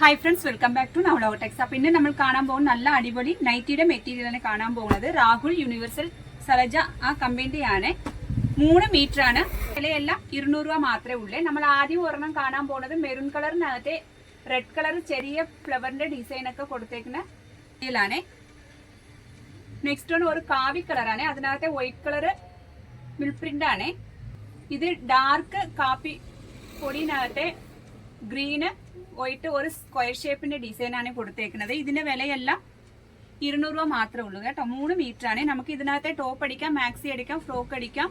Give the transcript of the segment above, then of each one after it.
Hi friends welcome back to നവലോടെക്സ് അപ്പൊ ഇന്ന് നമ്മൾ കാണാൻ പോകുന്ന നല്ല അടിപൊളി നൈറ്റിയുടെ മെറ്റീരിയൽ ആണ് കാണാൻ പോകുന്നത്. രാഹുൽ യൂണിവേഴ്സൽ സലജ ആ കമ്പനിയാണ് മൂന്ന് മീറ്റർ ആണ്. വിലയെല്ലാം ഇരുന്നൂറ് രൂപ മാത്രമേ ഉള്ളൂ. നമ്മൾ ആദ്യം ഒരെണ്ണം കാണാൻ പോകുന്നത് മെറൂൺ കളറിനകത്തെ റെഡ് കളർ ചെറിയ ഫ്ലവറിന്റെ ഡിസൈൻ ഒക്കെ കൊടുത്തേക്കുന്ന ഇതിലാണ് നെക്സ്റ്റ് വൺ ഒരു കാവി കളറാണ് അതിനകത്തെ വൈറ്റ് കളർ മിൽപ്രിന്റ് ആണ്. ഇത് ഡാർക്ക് കാപ്പി പൊടിയിനകത്തെ ഗ്രീന് വൈറ്റ് ഒരു സ്ക്വയർ ഷേപ്പിന്റെ ഡിസൈൻ ആണ് കൊടുത്തേക്കുന്നത്. ഇതിന്റെ വിലയെല്ലാം ഇരുന്നൂറ് രൂപ മാത്രമേ ഉള്ളൂ കേട്ടോ. മൂന്ന് മീറ്റർ ആണ്. നമുക്ക് ഇതിനകത്തെ ടോപ്പ് അടിക്കാം മാക്സി അടിക്കാം ഫ്രോക്ക് അടിക്കാം.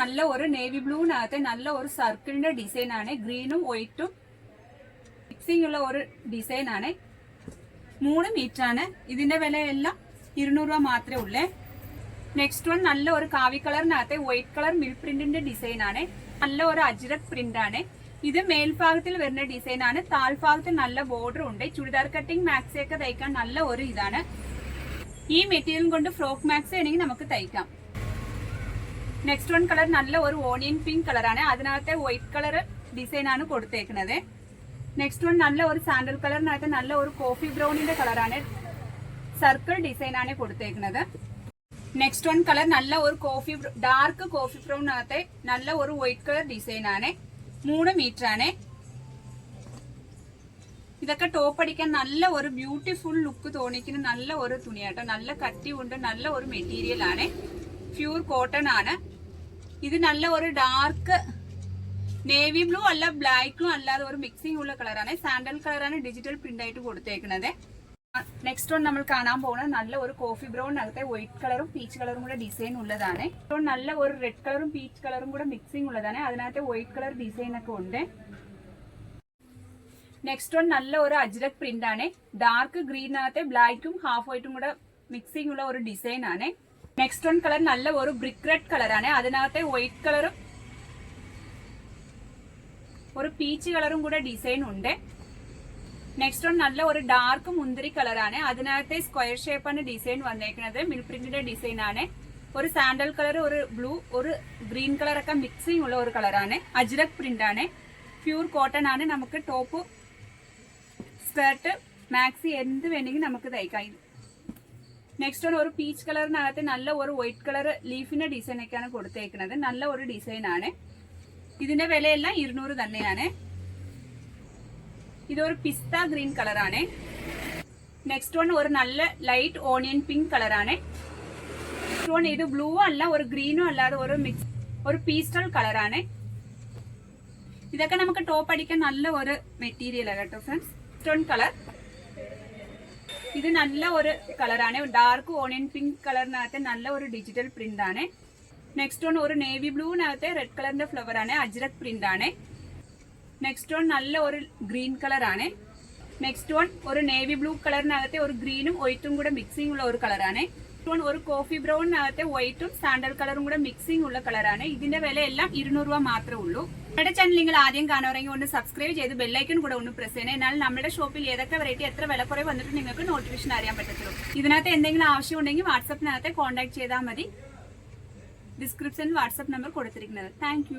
നല്ല ഒരു നേവി ബ്ലൂവിനകത്തെ നല്ല ഒരു സർക്കിളിന്റെ ഡിസൈൻ ആണ്. ഗ്രീനും വൈറ്റും മിക്സിംഗ് ഉള്ള ഒരു ഡിസൈൻ ആണ്. മൂന്ന് മീറ്റർ ആണ്. ഇതിന്റെ വിലയെല്ലാം ഇരുന്നൂറ് രൂപ മാത്രമേ ഉള്ളേ. നെക്സ്റ്റ് വൺ നല്ല ഒരു കാവി കളറിനകത്തെ വൈറ്റ് കളർ മിൽ പ്രിന്റിന്റെ ഡിസൈൻ ആണ്. നല്ല ഒരു അജ്രക് പ്രിന്റ് ആണ്. ഇത് മേൽഭാഗത്തിൽ വരുന്ന ഡിസൈൻ ആണ്. താൽഭാഗത്ത് നല്ല ബോർഡർ ഉണ്ട്. ചുരിദാർ കട്ടിംഗ് മാക്സി ഒക്കെ തയ്ക്കാൻ നല്ല ഒരു ഇതാണ്. ഈ മെറ്റീരിയൽ കൊണ്ട് ഫ്രോക്ക് മാക്സി ആണെങ്കിൽ നമുക്ക് തയ്ക്കാം. നെക്സ്റ്റ് വൺ കളർ നല്ല ഒരു ഓണിയൻ പിങ്ക് കളറാണ് അതിനകത്തെ വൈറ്റ് കളർ ഡിസൈൻ ആണ് കൊടുത്തേക്കുന്നത്. നെക്സ്റ്റ് വൺ നല്ല ഒരു സാൻഡൽ കളറിനകത്ത് നല്ല ഒരു കോഫി ബ്രൗണിന്റെ കളറാണ് സർക്കിൾ ഡിസൈൻ ആണ് കൊടുത്തേക്കുന്നത്. നെക്സ്റ്റ് വൺ കളർ നല്ല ഒരു കോഫി ഡാർക്ക് കോഫി ബ്രൗണിനകത്തെ നല്ല ഒരു വൈറ്റ് കളർ ഡിസൈൻ ആണ്. മൂന്ന് മീറ്റർ ആണേ ഇതൊക്കെ ടോപ്പ് അടിക്കാൻ നല്ല ഒരു ബ്യൂട്ടിഫുൾ ലുക്ക് തോന്നിക്കുന്ന നല്ല ഒരു തുണിയാട്ടോ. നല്ല കട്ടി ഉണ്ട് നല്ല ഒരു മെറ്റീരിയൽ ആണ്. പ്യൂർ കോട്ടൺ ആണ്. ഇത് നല്ല ഒരു ഡാർക്ക് നേവി ബ്ലൂ അല്ല ബ്ലാക്കും അല്ലാതെ ഒരു മിക്സിംഗ് ഉള്ള കളറാണ് സാൻഡൽ കളറാണ് ഡിജിറ്റൽ പ്രിന്റ് ആയിട്ട് കൊടുത്തേക്കുന്നത് നെക്സ്റ്റ് വൺ നമ്മൾ കാണാൻ പോകുന്നത് നല്ല ഒരു കോഫി ബ്രൗണിനകത്തെ വൈറ്റ് കളറും പീച്ച് കളറും കൂടെ ഡിസൈൻ ഉള്ളതാണ്. നല്ല ഒരു റെഡ് കളറും പീച്ച് കളറും കൂടെ മിക്സിംഗ് ഉള്ളതാണ്. അതിനകത്ത് വൈറ്റ് കളർ ഡിസൈൻ ഒക്കെ ഉണ്ട്. നെക്സ്റ്റ് വൺ നല്ല ഒരു അജ്രക് പ്രിന്റ് ആണ്. ഡാർക്ക് ഗ്രീനകത്തെ ബ്ലാക്കും ഹാഫ് വൈറ്റും കൂടെ മിക്സിംഗ് ഉള്ള ഒരു ഡിസൈൻ ആണ്. നെക്സ്റ്റ് വൺ കളർ നല്ല ഒരു ബ്രിക്ക് റെഡ് കളറാണ് അതിനകത്തെ വൈറ്റ് കളറും ഒരു പീച്ച് കളറും കൂടെ ഡിസൈൻ ഉണ്ട്. നെക്സ്റ്റ് വൺ നല്ല ഒരു ഡാർക്ക് മുന്തിരി കളറാണ് അതിനകത്തെ സ്ക്വയർ ഷേപ്പാണ് ഡിസൈൻ വന്നേക്കുന്നത് മിൽ പ്രിന്റിന്റെ ഡിസൈൻ ആണ്. ഒരു സാൻഡൽ കളർ ഒരു ബ്ലൂ ഒരു ഗ്രീൻ കളർ ഒക്കെ മിക്സിംഗ് ഉള്ള ഒരു കളറാണ് അജ്രക് പ്രിന്റ് ആണ്. പ്യൂർ കോട്ടൺ ആണ്. നമുക്ക് ടോപ്പ് സ്കേർട്ട് മാക്സി എന്ത് വേണമെങ്കിൽ നമുക്ക് തയ്ക്കാം. നെക്സ്റ്റ് വൺ ഒരു പീച്ച് കളറിനകത്ത് നല്ല ഒരു വൈറ്റ് കളർ ലീഫിന്റെ ഡിസൈൻ ഒക്കെയാണ് കൊടുത്തേക്കുന്നത് നല്ല ഒരു ഡിസൈൻ ആണ്. ഇതിന്റെ വിലയെല്ലാം ഇരുന്നൂറ് തന്നെയാണ്. ഇതൊരു പിസ്ത ഗ്രീൻ കളറാണ്. നെക്സ്റ്റ് വൺ ഒരു നല്ല ലൈറ്റ് ഓണിയൻ പിങ്ക് കളറാണ്. നെക്സ്റ്റ് വൺ ഇത് ബ്ലൂ അല്ല ഒരു ഗ്രീനും അല്ലാതെ ഒരു മിക്സ് ഒരു പീസ്റ്റൽ കളറാണ്. ഇതൊക്കെ നമുക്ക് ടോപ്പ് അടിക്കാൻ നല്ല ഒരു മെറ്റീരിയലാണ് കേട്ടോ ഫ്രണ്ട്സ് നെക്സ്റ്റ് വൺ കളർ ഇത് നല്ല ഒരു കളറാണ്. ഡാർക്ക് ഓണിയൻ പിങ്ക് കളറിനകത്ത് നല്ല ഒരു ഡിജിറ്റൽ പ്രിന്റ് ആണ്. നെക്സ്റ്റ് വൺ ഒരു നേവി ബ്ലൂവിനകത്ത് റെഡ് കളറിന്റെ ഫ്ലവർ ആണ്. അജ്രക് പ്രിന്റ് ആണ്. നെക്സ്റ്റ് വൺ നല്ല ഒരു ഗ്രീൻ കളറാണ് നെക്സ്റ്റ് വൺ ഒരു നേവി ബ്ലൂ കളറിനകത്തെ ഒരു ഗ്രീനും വൈറ്റും കൂടെ മിക്സിംഗ് ഉള്ള ഒരു കളറാണ് വൺ ഒരു കോഫി ബ്രൗണിനകത്തെ വൈറ്റും സാൻഡൽ കളറും കൂടെ മിക്സിംഗ് ഉള്ള കളറാണ് ഇതിന്റെ വില എല്ലാം ഇരുന്നൂറ് രൂപ മാത്രമേ ഉള്ളൂ. നമ്മുടെ ചാനൽ നിങ്ങൾ ആദ്യം കാണുമെങ്കിൽ ഒന്ന് സബ്സ്ക്രൈബ് ചെയ്ത് ബെല്ലൈക്കൺ കൂടെ ഒന്ന് പ്രസ് ചെയ്യണേ. എന്നാൽ നമ്മുടെ ഷോപ്പിൽ ഏതൊക്കെ വെറൈറ്റി എത്ര വില കുറവ് വന്നിട്ട് നിങ്ങൾക്ക് നോട്ടിഫിക്കേഷൻ അറിയാൻ പറ്റത്തുള്ളൂ. ഇതിനകത്ത് എന്തെങ്കിലും ആവശ്യം ഉണ്ടെങ്കിൽ വാട്സപ്പിനകത്ത് കോൺടാക്ട് ചെയ്താൽ മതി. ഡിസ്ക്രിപ്ഷനിൽ വാട്സപ്പ് നമ്പർ കൊടുത്തിരിക്കുന്നത്. താങ്ക്